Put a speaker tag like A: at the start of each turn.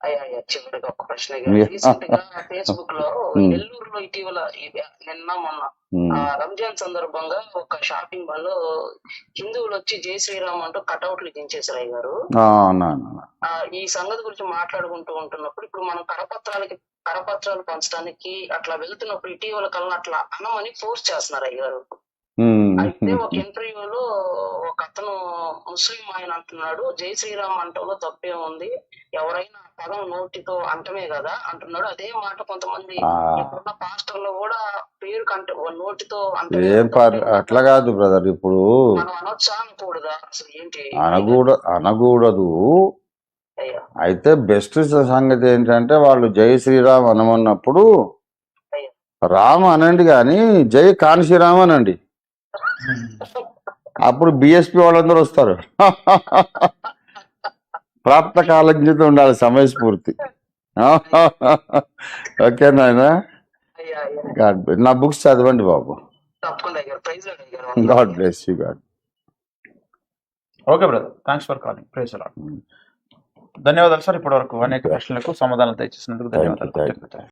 A: అయ్యా చివరిగా ఒక ప్రశ్న
B: మీ-
A: రీసెంట్గా
B: ఫేస్బుక్లో.
A: నెల్లూరులో ఇటీవల నిన్న మొన్న రంజాన్ సందర్భంగా ఒక షాపింగ్ మాల్లో హిందువులు వచ్చి జై శ్రీరామ్ అంటూ కటౌట్లు దించేశారు అయ్య గారు. ఈ సంగతి గురించి మాట్లాడుకుంటూ ఉంటున్నప్పుడు ఇప్పుడు మనం కరపత్రాలకి కరపత్రాలు పంచడానికి అట్లా వెళ్తున్నప్పుడు ఇటీవల కాలంలో అట్లా అనమని ఫోర్స్ చేస్తున్నారు అయ్య గారు.
B: ఉమ్,
A: అయితే ఒక ఇంటర్వ్యూలో అతను ముస్లిం ఆయన అంటున్నాడు జై శ్రీరామ్ అంటంలో తప్పే ఉంది. ఎవరైనా పదం నోటితో అంటమే కదా అంటున్నాడు. అదే మాట కొంతమంది ఇప్పుడున్న పాస్టర్లు కూడా పేరు కంటే నోటితో అంటే
B: ఏం అట్లా కాదు బ్రదర్ ఇప్పుడు
A: అనొచ్చా అనకూడదా అసలు ఏంటి?
B: అనకూడ అనకూడదు అయితే బెస్ట్ సంగతి ఏంటంటే వాళ్ళు జై శ్రీరామ్ అనమన్నప్పుడు రామ్ అనండి కానీ జై కాన్శీరామ్ అనండి. అప్పుడు బిఎస్పి వాళ్ళందరూ వస్తారు. ప్రాప్త కాలజ్ఞత ఉండాలి సమయస్ఫూర్తి ఓకే నాయన?
A: అయ్యా అయ్యా
B: గాడ్ నా బుక్స్ చదవండి బాబు.
A: Praise
B: God bless you God.
C: Okay brother thanks for calling. Praise ధన్యవాదాలు సార్ ఇప్పటి వరకు అనేక ప్రశ్నలకు
B: థ్యాంక్ యూ
C: ధన్యవాదాలు.